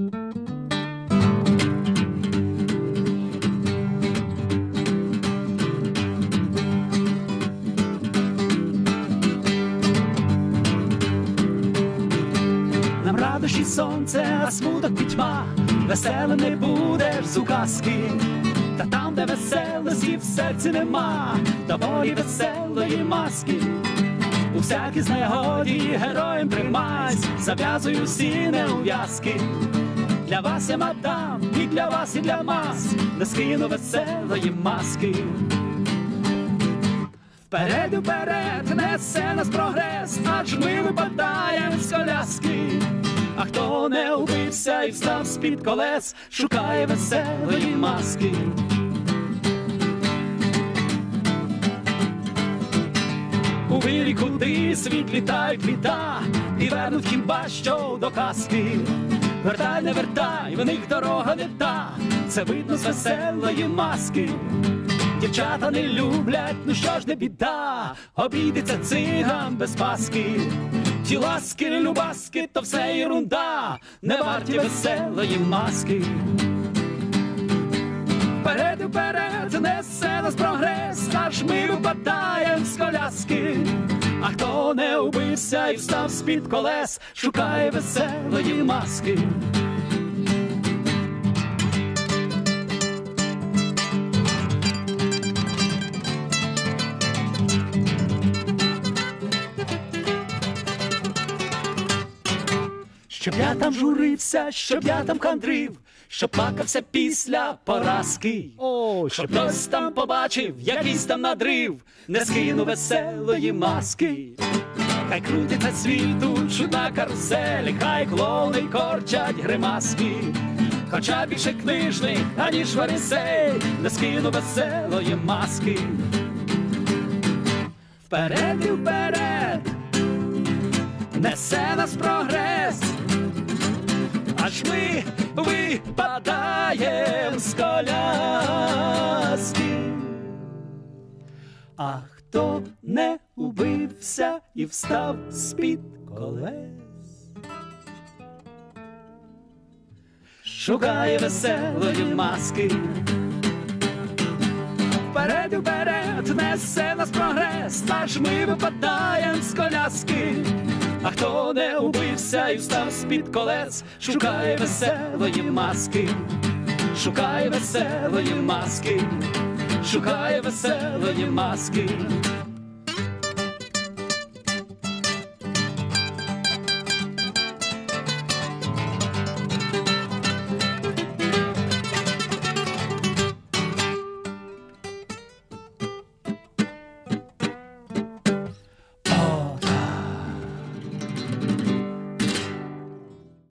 Нам радощі сонце, а смуток пітьма, веселим не будеш з указки, та там, де веселості в серці нема, доволі веселої маски. У всякій знегоді героєм тримайсь, зав'язую всі неув'язки. Для вас я мадам, і для вас, і для мас, не скину веселої маски. Вперед, і вперед, несе нас прогрес, аж ми випадаємо з коляски. А хто не убився і встав з-під колес, шукає веселої маски. У вирі куди світ літають літа, і вернуть хіба що до казки. Вертай, не вертай, в них дорога не та, це видно з веселої маски. Дівчата не люблять, ну що ж не біда, обійдеться циган без маски. Ті ласки, любаски, то все ерунда, не варті веселої маски. Вперед вперед несе нас прогрес, аж ми випадаємо з коляски. А хто не убився і встав з-під колес, шукає веселої маски. Щоб я там журився, щоб я там хандрив, щоб плакався після поразки. О, Щоб хтось там побачив, якийсь там надрив, не скину веселої маски. Хай крутиться світу, чудна карусель, хай клоуни корчать гримаски. Хоча більше книжний, аніж фарисей, не скину веселої маски. Вперед і вперед, несе нас прогрес, аж ми випадаєм з коляски. А хто не убився і встав з-під колес, шукає веселої маски. Вперед вперед несе нас прогрес, аж ми випадаєм з коляски. А хто не убився і встав з-під колес, шукає веселої маски, шукає веселої маски, шукає веселої маски.